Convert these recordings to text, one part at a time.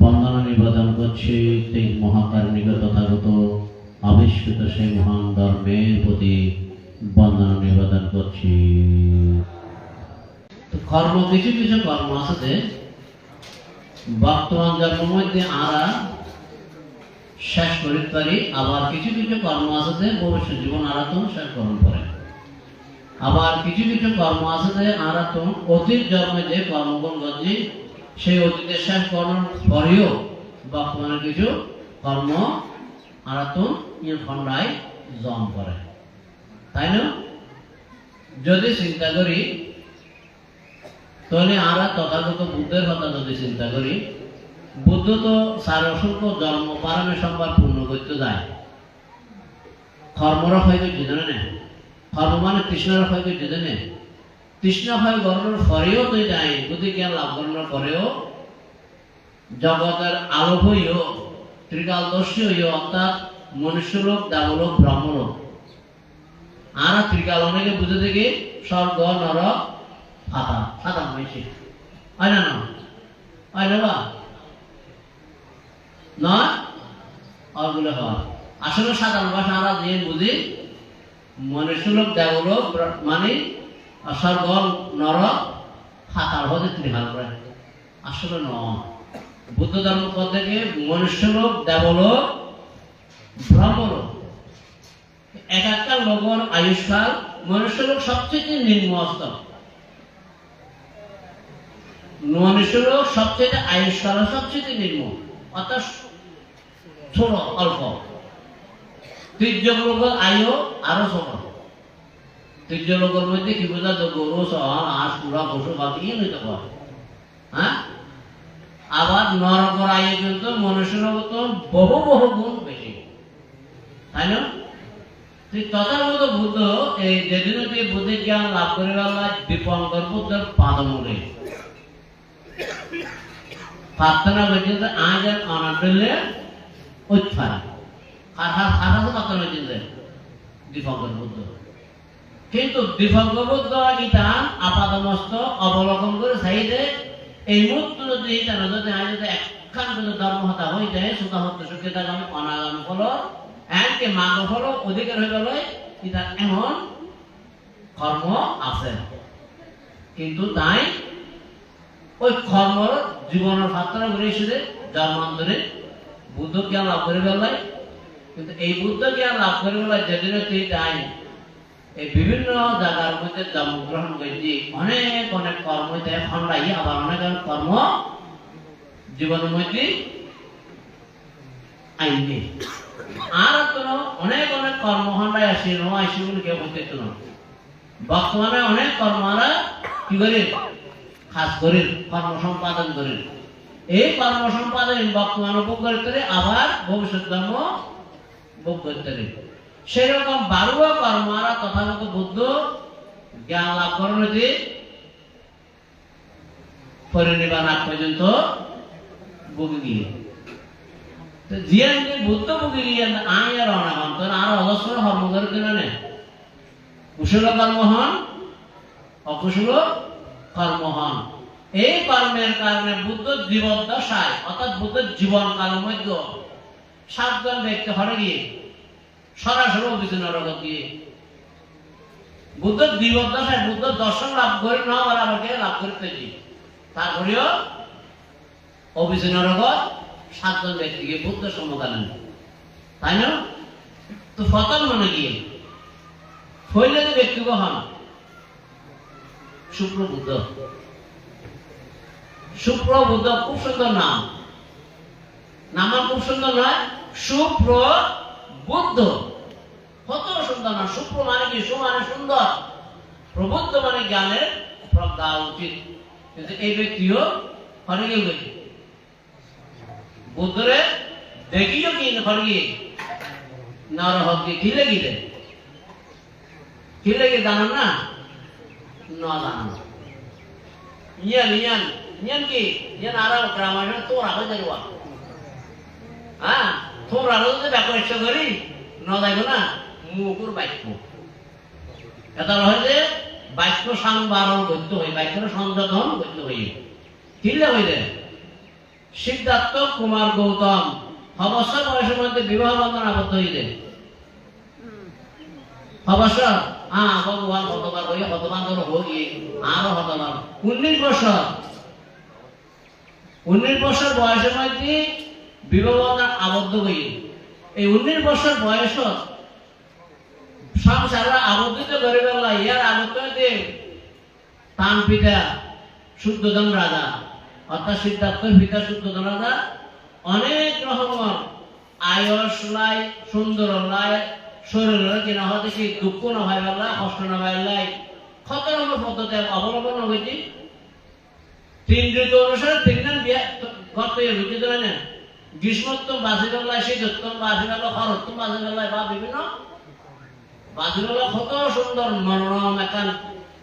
বন্দনা নিবেদন করছি তিন মহাকারণিক তথাগত আবিষ্কৃত সেই মহান ধর্মের প্রতি বন্দনা নিবেদন করছি। কর্ম, কিছু কিছু কর্ম আছে বর্তমান জন্মের মধ্যে আরা শেষ করিতে পারি, আবার কিছু কিছু কর্ম আছে ভবিষ্যৎ জীবন আরা তো শেষ গ্রহণ করে আবার কিছু কিছু কর্ম আছে আরা তো অতীত জন্মে যে কর্মগুলো করছি সেই অতীতের শেষ করার পরেও বর্তমানে কিছু কর্ম আরা তো খন্ডায় জম করে। তাই না? যদি চিন্তা করি, তাহলে আমরা তথাগত বুদ্ধের কথা যদি চিন্তা করি, বুদ্ধ তো সার অসংখ্য জন্ম পালনে সম্বার পূর্ণ করতে যায়। কর্মরা হয় করতে জানে না। কর্ম মানে তৃষ্ণার হয় করতে জানে তৃষ্ণা হয় গণনার পরেও তুই বুদ্ধি, জ্ঞান লাভ করার পরেও। জগতের আলো হইও ত্রিকালদর্শী হইও অর্থাৎ মনুষ্যলোক, দেবলোক, ব্রহ্মলোক। আর ত্রিকাল অনেকে বুঝে দেখি স্বর্গ, নরক, ফাতা। ফাতা হয়েছে হয় না হয় না বা? নয় অগুলো হয়। আসলে সাধারণ ভাষা আমরা যে বুঝি, মনুষ্যলোক, দেবলোক মানে স্বর্গ নরক ফাতার হতে ত্রিকাল করে আসলে নয় বুদ্ধ ধর্ম থেকে মনুষ্যলোক দেবলোক, ব্রহ্মলোক। এক একটা লোকের আয়ুষ্কাল মনুষ্যলোক সবচেয়ে নিম্ন স্তর মনুষ্যলোক সবচেয়ে আয়ুষ্কাল সবচেয়ে নিম্ন। অর্থাৎ ছোট, অল্প। তীর্য লোকের আয়ু আরও ছোট। লোকের মধ্যে কি বোঝা তো গরু সহন হাঁস কুড়া পশু পাখি ইয়ে নিতে পারে হ্যাঁ আবার নরকর আয়ু কিন্তু মনুষ্যের তো বহু বহু গুণ বেশি তাই না ঠিক তথাগত বুদ্ধ এই যেদিন যে বুদ্ধের জ্ঞান লাভ করিবার লাই দীপঙ্কর বুদ্ধের পাদমূলে প্রার্থনা করছেন আজ আর অনাটলে উৎফান খাতা খাতা তো প্রার্থনা করছেন যে দীপঙ্কর বুদ্ধ কিন্তু ইটা আপাদমস্ত অবলোকন করে এই যদি আজ যদি একখান যদি ধর্ম হতা হয়ে যায় সুখা হতে সুখিতা ফল এমনকি মাগ ফল অধিকার হয়ে এমন কর্ম আছে। কিন্তু তাই ওই কর্মর জীবনের ফাত্রা ঘুরে জন্মান্তরে বুদ্ধ জ্ঞান লাভ করে ফেললাই কিন্তু এই বুদ্ধ জ্ঞান লাভ করে ফেলায় যেদিন তুই তাই এই বিভিন্ন জায়গার মধ্যে জন্মগ্রহণ করেছি। অনেক অনেক কর্ম খন্ডাই আবার অনেক অনেক কর্ম জীবনের মধ্যে আইনি আর তো অনেক অনেক কর্মখণ্ডায় আসি, ন আসি বলে কেউ বলতে তো বর্তমানে অনেক কর্মরা কি করে? খাস করে, কর্ম সম্পাদন করে। এই কর্ম সম্পাদন বর্তমান উপভোগ করতে আবার ভবিষ্যৎ জন্ম ভোগ করতে সেরকম বারুয়া কর্মরা তথাগত বুদ্ধ জ্ঞান লাভ আগ পর্যন্ত গিয়ে। বুদ্ধ গিয়ে আর আর অজস্র করে দিল না? কুশল অকুশল এই কর্মের কারণে বুদ্ধ জীবদ্দশায়, অর্থাৎ বুদ্ধের জীবন কালের মধ্যে সাতজন ব্যক্তি হরে গিয়ে সরাসরি অভিযোগ নরক দিয়ে বুদ্ধ জীবদ্দশায় বুদ্ধ দর্শন লাভ করে, না আবার আমাকে লাভ করতে দিই তারপরেও অভিযোগ নরক সাতজন ব্যক্তিকে বুদ্ধ সম্মুখালেন তাই না? তো ফতল মানে কি? হইলে যে ব্যক্তিগত হন শুক্র বুদ্ধ। শুক্র বুদ্ধ খুব সুন্দর নাম। নাম খুব সুন্দর নয়, শুক্র বুদ্ধ। কত সুন্দর না শুক্র মানে কি সু মানে সুন্দর। প্রবুদ্ধ মানে জ্ঞানের প্রজ্ঞা উচিত। কিন্তু এই ব্যক্তিও অনেকে গেছে বুদ্ধরে দেখিও কি হরগি নর হকি কি লাগিলে কি লাগে জানো না? ন জানো ইয়ান ইয়ান ইয়ান কি? ইয়ান আর গ্রামার তো রাখা যাইবা হ্যাঁ তোমরা যদি ব্যাপার ইচ্ছা করি, ন যাইব না। মুকুর বাক্য এটা যে বাক্য সংবারণ করতে হয় বাক্যের সংযোজন করতে হয় কিনলে হইলে সিদ্ধার্থ কুমার গৌতম অবশ্য বয়সের মধ্যে বিবাহ বন্ধন আবদ্ধ হইলে অবশ্য হ্যাঁ ভগবান হতবার হইয়া হতবান ধরো হই আরও হতবার উনিশ বছর। উনিশ বছর বয়সের মধ্যে বিবাহ বন্ধন আবদ্ধ হই। এই উনিশ বছর বয়স সংসারে আবদ্ধিত করে বেলা ইয়ার আবদ্ধ হইতে তান পিতা শুদ্ধোধন রাজা অর্থাৎ সিদ্ধার্থর পিতা শুদ্ধোধন রাজা অনেক রকমের আয়স লাই, সুন্দর লাই, শরীরের কিনা হতে কি দুঃখ না হয় বেলা কষ্ট না হয় লাই। কত রকমের পদ্ধতি অবলম্বন হয়েছে তিন ঋতু অনুসারে তিন দিন বিয়া গত হয়েছে তো গ্রীষ্মোত্তম বাসি বেলায় শীতোত্তম বাসি বেলা খরোত্তম বাসি বেলায় বা বিভিন্ন বাসি বেলা কত সুন্দর মনোরম একান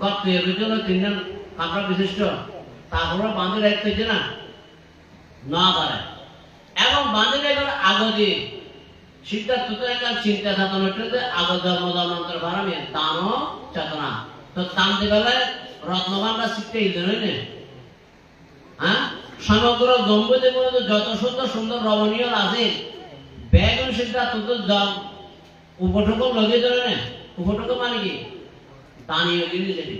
গত হয়েছে তিন দিন কাপড় বিশিষ্ট তারপরে বাঁধে রাখতেছে না? না পারে। এবং বাঁধে রাখার আগদি সিদ্ধার্থ একটা চিন্তা চেতনা হচ্ছে আগ জন্ম জন্মান্তর ভারামি তানও চেতনা। তো তানতে গেলে রত্নভান্ডা শিখতে এই জন্যই হ্যাঁ? সমগ্র মধ্যে যত সুন্দর সুন্দর রমণীয় আছে বেগুন সিদ্ধার্থ উপটক লগে ধরে না উপটক মানে কি? জিনিস এটি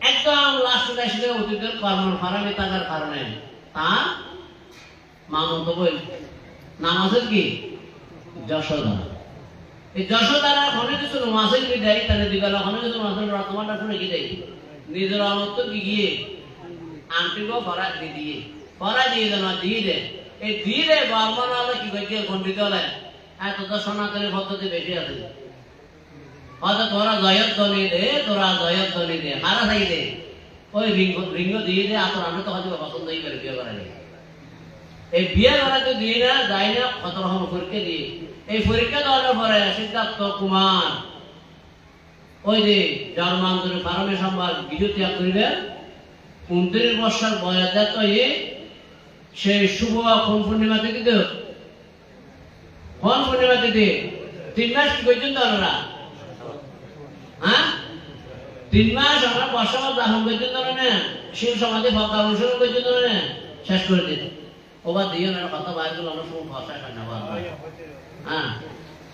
একদম লাস্ট এসে অতীতের কর্ম ফারামে থাকার কারণে তার মামন্ত বই আছে কি? যশোধা এই যশোধারা অনেক কিছু মাসে কি দেয় তাহলে দিবালা অনেক কিছু মাসের কি দেয় নিজের অনত্ব কি গিয়ে আন্টিগো ভরা দিয়ে দিয়ে। ভরা দিয়ে দেন দিয়ে দে। এই দিয়ে দে বর্মন হলে কি করছে খণ্ডিত হলে? এত তো সনাতনী পদ্ধতি বেশি আছে। হয়তো তোরা জয়ত দলি দে তোরা জয়ত দলি দে হারা থাই দে ওই রিঙ্গ রিঙ্গ দিয়ে দে আসল আমি তো হয়তো পছন্দ হয়ে করে বিয়ে করা যায় এই বিয়ে করা তো দিয়ে না যাই না কত রকম পরীক্ষা দিয়ে। এই পরীক্ষা দেওয়ার পরে সিদ্ধার্থ কুমার ওই যে জন্মান্তরে ফার্মে সম্ভার গৃহ ত্যাগ করিবে উনত্রিশ বছর বয়সে তো সেই শুভ কোন পূর্ণিমা থেকে কোন পূর্ণিমা থেকে তিন মাস কি করছেন তো হ্যাঁ? তিন মাস আমরা বর্ষাকাল দাহন করছেন তো না শিব সমাধি ভক্ত অনুসরণ করছেন তো না শেষ করে দিন ওবার দিও না গুলো আমরা ভাষা হ্যাঁ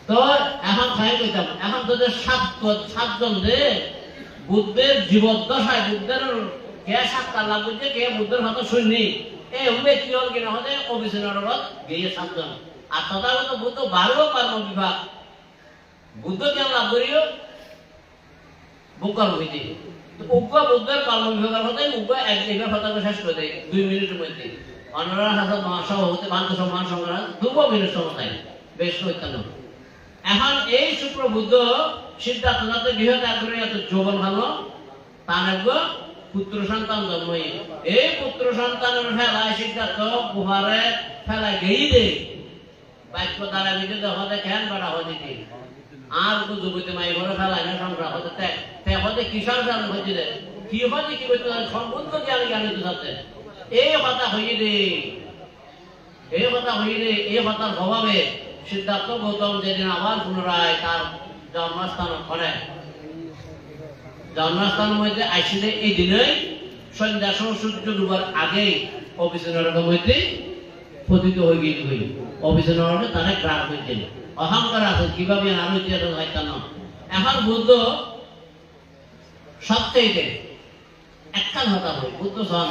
তো এখন খাই কইতাম, এখন তোদের সাত বুদ্ধের জীবদ্দশায়, বুদ্ধের কে সাতটা লাভ করছে, কে বুদ্ধের কথা শুননি। এই উল্লেখ কি হল কিনা হতে অভিযানের গিয়ে সাতজন তথাগত বুদ্ধ বারো কর্ম বিভাগ। বুদ্ধ কেন লাভ করিও বুকার হইতে। উগ্র বুদ্ধের কর্ম বিভাগের হতে উগ্র এক এবার কথা শেষ করে দেয় দুই মিনিটের মধ্যে। অনারা হাজার সভাপতি ভান্ত সম্মান সংগ্রাম দুব মিনিট থাকে বেশ কইতাম এখন এই শুক্র বুদ্ধ সিদ্ধার্থ গৃহ ত্যাগ করে এত যৌবন ভালো তার একবার পুত্র সন্তান জন্মই এই পুত্র সন্তানের ফেলায় সিদ্ধার্থ গুহারে ফেলায় গেই দে বাক্য দ্বারা বিজে দেখা দেখেন বেড়া হতে দিন? আর তো যুবতী মাই ঘরে ফেলায় না সংগ্রাম হতে ত্যাগ হতে কিশোর জান হয়েছে রে কি হতে কি করতে সম্পূর্ণ জ্ঞান জ্ঞান দিতে সাথে এই কথা হইয়ে দে। এই কথা হইয়ে দে। এই কথার প্রভাবে সিদ্ধার্থ গৌতম যেদিন আবার পুনরায় তার জন্মস্থান করে জন্মস্থানের মধ্যে আইসিলে এই দিনেই সন্ধ্যা সূর্য ডুবার আগেই অভিযানের মধ্যে পতিত হয়ে গিয়ে হই অভিযানের তারা গ্রাম হয়েছে অহংকার আছে, কীভাবে ইতিহাস হয়তো না। এখন বুদ্ধ সবচেয়ে একখান হতা হয়, বুদ্ধ সন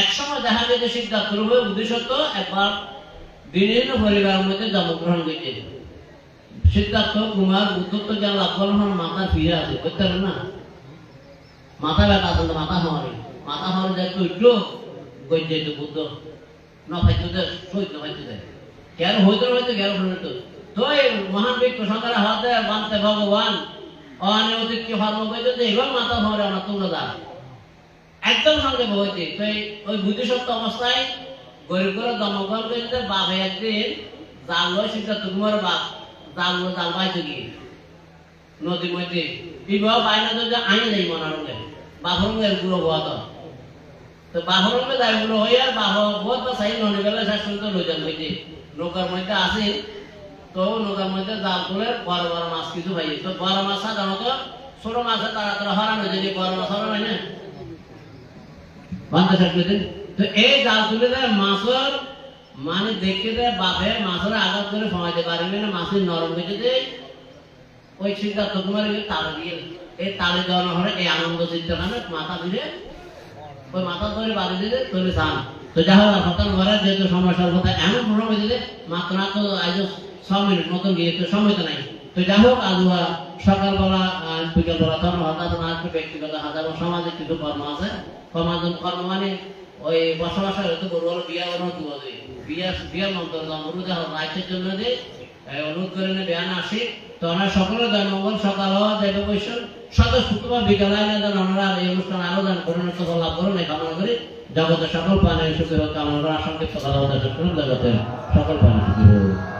একসময় দেখা যায় যে সিদ্ধার্থ রূপে উদ্দেশ্যত একবার বিভিন্ন পরিবারের মধ্যে জন্মগ্রহণ করেছে সিদ্ধার্থ কুমার বুদ্ধত্ব যা লাভ করার মাথা ফিরে আছে বুঝতে না? মাথা ব্যথা আসলে মাথা হওয়ারে মাথা হওয়ার যায় তো একটু গজ্জে বুদ্ধ। না ফাইতে দেয় সইতে ফাইতে কেন হইতে হইতে গেল হইতো তো এই মহান ব্যক্তি সংখ্যারা হাতে বানতে ভগবান। অনিয়তিত কি হর্ম কইতে যে এবার মাথা হওয়ারে আমার তুলে দা একদম সঙ্গে হইতে তো ওই বুদ্ধিসত্ত্ব অবস্থায় গরিব করে জন্মগ্রহণ করেছে বাপ একদিন জাল লয় সিদ্ধার্থ কুমার বাপ জাল জাল পাইছে গিয়ে। নদীর মধ্যে বিবাহ বাইনা তো যে আইন যাই মনার হলে বাপরগুলো হওয়া তো তো বাপর যাই গুলো হয়ে আর বাপ বহুত বা সাইল নদী গেলে শেষ পর্যন্ত লই যান নৌকার মধ্যে আসে তো নৌকার মধ্যে জাল তুলে বড় বড় মাছ কিছু ভাই তো বড় মাছ সাধারণত ছোট মাছে তারা হরানো যদি বড় মাছ হরানো হয় না? বান্ধা শেষ তো এই জাল তুলে দেয় মাছের মানে দেখে দেয় বাপে মাছের আঘাত করে ফমাইতে পারবে না মাছের নরম হয়েছে যে ওই সিদ্ধার্থ কুমার তালে দিয়ে। এই তালে দেওয়ানো হলে এই আনন্দ চিন্তাখানে মাথা দিলে ওই মাথা ধরে বাড়ি দিলে চলে যান তো যা হোক হঠাৎ ঘরে যেহেতু সমস্যার কথা এমন প্রণব দিলে মাত্র তো আজ ছ মিনিট মতন গিয়ে তো সময় তো নাই। তো যা হোক, আজ সকালবেলা আর বিকেলবেলা ধর্ম হঠাৎ না একটু ব্যক্তিগত হাজার সামাজিক কিছু কর্ম আছে। সমাজন কর্ম মানে ওই বসবাসের হয়তো বড় বড় বিয়া অনুরোধ করে বিয়া বিয়া মন্ত্র অনুরোধ রাইটের জন্য যে অনুরোধ করে বিয়ান আসি। তো আমরা সকলের জন্মঙ্গল সকাল হওয়া, যাইবে বৈশ্ব সদস্য শুক্রবার বিকালে আয়োজন আমরা এই অনুষ্ঠান আয়োজন করেন তো লাভ করুন এই কামনা করি। জগতের সকল প্রাণের সুখী হোক কামনা করা সংক্ষিপ্ত কথা বলতে জগতের সকল প্রাণের সুখী হোক